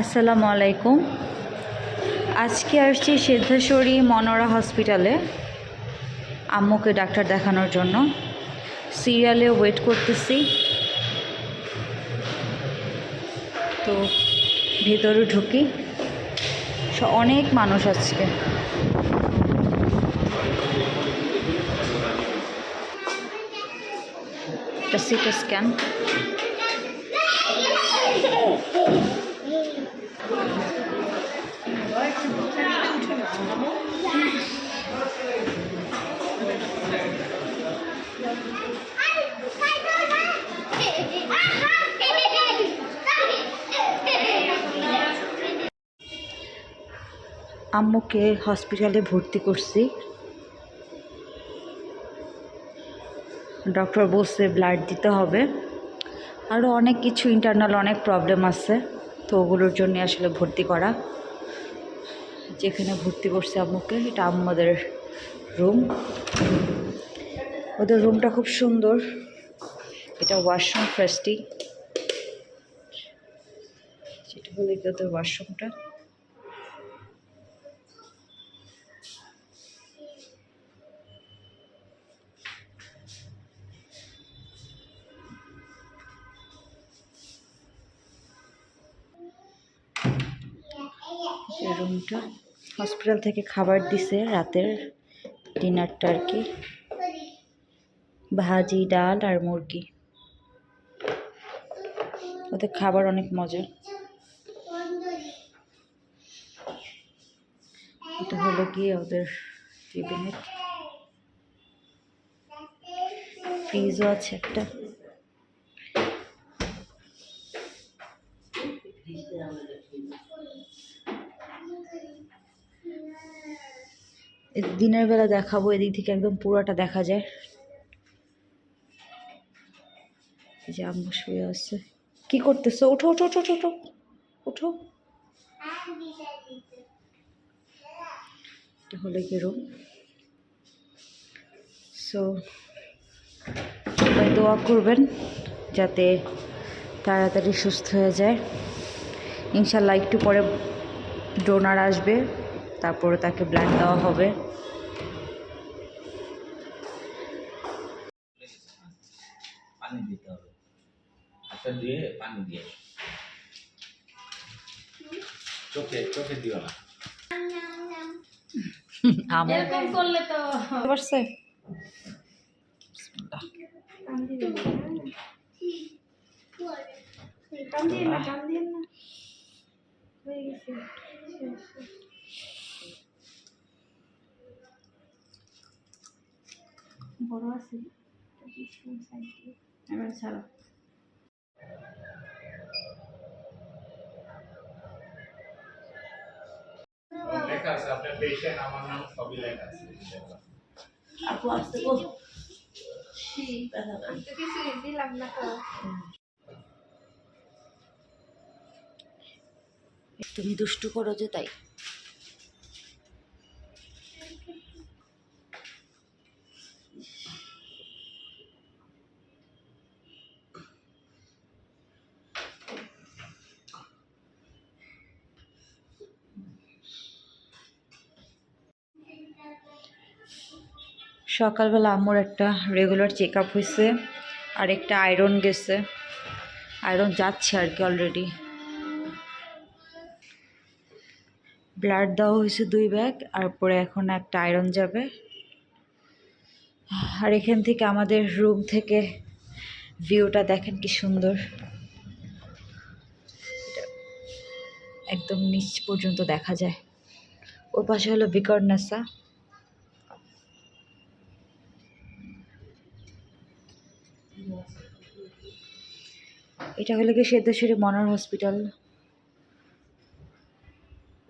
আসসালামু আলাইকুম। আজকে আসছি সিদ্ধেশ্বরী মনোরা হসপিটালে আম্মুকে ডাক্তার দেখানোর জন্য। সিরিয়ালে ওয়েট করতেছি। তো ভেতরে ঢুকি। অনেক মানুষ আজকে। CT scan. আম্মুকে হসপিটালে ভর্তি করছি। ডক্টর বলছে ব্লাড দিতে হবে। আরও অনেক কিছু ইন্টারনাল অনেক প্রবলেম আছে, তো ওগুলোর জন্য আসলে ভর্তি করা। যেখানে ভর্তি করছে আম্মুকে, এটা আমাদের রুম ওদের রুমটা খুব সুন্দর। এটা ওয়াশরুম ফার্স্টই সেটা হলো ওদের ওয়াশরুমটা এই রুমটা। হসপিটাল থেকে খাবার দিছে রাতের ডিনারটা আর কি। ভাজি, ডাল আর মুরগি। ওদের খাবার অনেক মজা। এটা হলো গিয়ে ওদের ফ্রিজও আছে একটা। দিনের বেলা দেখাবো এদিক থেকে একদম পুরোটা দেখা যায়। যে আম্মু শুয়ে আছে। কি করতেছো? ওঠো ওঠো ওঠো ওঠো, ওঠো। হলো কি রুম সো সবাই দোয়া করবেন যাতে তাড়াতাড়ি সুস্থ হয়ে যায়। ইনশাল্লাহ একটু পরে ডোনার আসবে। তারপরে তাকে ব্লাড দেওয়া হবে। পানি দিতে হবে। হাতটা ধুয়ে পানি দিয়ে চোখে চোখে দিও না। এরকম করলে তো না। হয়ে গেছে। বড় আছে এবার ছাড়ো। লেখা আছে আপনার পেশেন্ট আমার নাম সবই লেখা আছে আপু আসতে বল। কিছু দিলাম না তো। তুমি দুষ্টু করো যে তাই। সকালবেলা আম্মুর একটা রেগুলার চেক আপ হয়েছে আর একটা আয়রন গেছে। আয়রন যাচ্ছে আর কি অলরেডি ব্লাড দেওয়া হয়েছে দুই ব্যাগ আর পরে এখন একটা আয়রন যাবে। আর এখান থেকে আমাদের রুম থেকে ভিউটা দেখেন কি সুন্দর। একদম নিচ পর্যন্ত দেখা যায়। ওর পাশে হলো বিকর্নাসা এটা হলো কি সিদ্ধেশ্বরী মনার হসপিটাল।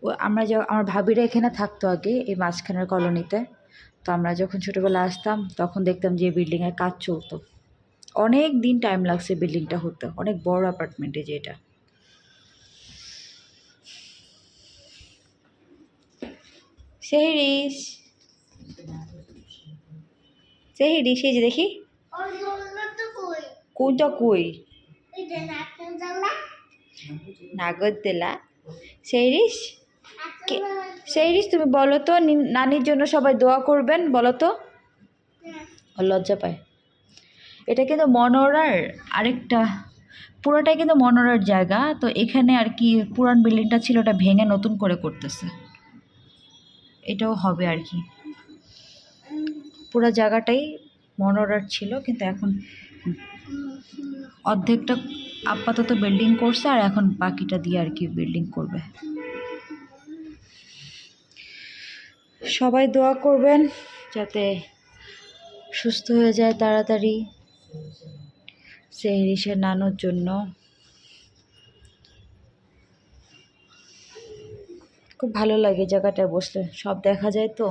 ও আমরা যা আমার ভাবিরা এখানে থাকতো আগে এই মাঝখানের কলোনিতে। তো আমরা যখন ছোটোবেলা আসতাম তখন দেখতাম যে বিল্ডিংয়ের কাজ চলতো। অনেক দিন টাইম লাগছে বিল্ডিংটা হতে। অনেক বড় অ্যাপার্টমেন্টে যে এটা। সেহরিস সেহরিস এই যে দেখি। কোনটা কই? নাগরদোলা সেইরিস কে- সেইরিস তুমি বলো তো নানির জন্য সবাই দোয়া করবেন বলো তো। লজ্জা পায়। এটা কিন্তু মনোরার আরেকটা পুরোটাই কিন্তু মনোরার জায়গা তো এখানে আর কি পুরান বিল্ডিংটা ছিল ওটা ভেঙে নতুন করে করতেছে। এটাও হবে আর কি। পুরো জায়গাটাই মনোরার ছিল কিন্তু এখন অর্ধেকটা আপাতত বিল্ডিং করছে আর এখন বাকিটা দিয়ে আর কি বিল্ডিং করবে। সবাই দোয়া করবেন যাতে সুস্থ হয়ে যায় তাড়াতাড়ি সেহরিসের নানোর জন্য। খুব ভালো লাগে জায়গাটায় বসলে, সব দেখা যায় তো?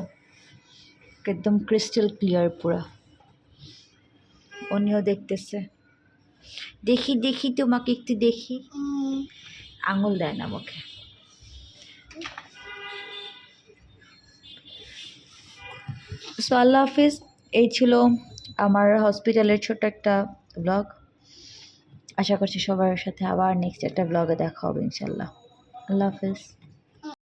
একদম ক্রিস্টাল ক্লিয়ার পুরা। উনিও দেখতেছে। দেখি দেখি তোমাকে একটু দেখি। আঙুল দেয় না মুখে সো আল্লাহ হাফিজ এই ছিল আমার হসপিটালের ছোট একটা ব্লগ আশা করছি সবার সাথে আবার নেক্সট একটা ব্লগে দেখা হবে ইনশাল্লাহ আল্লাহ হাফিজ।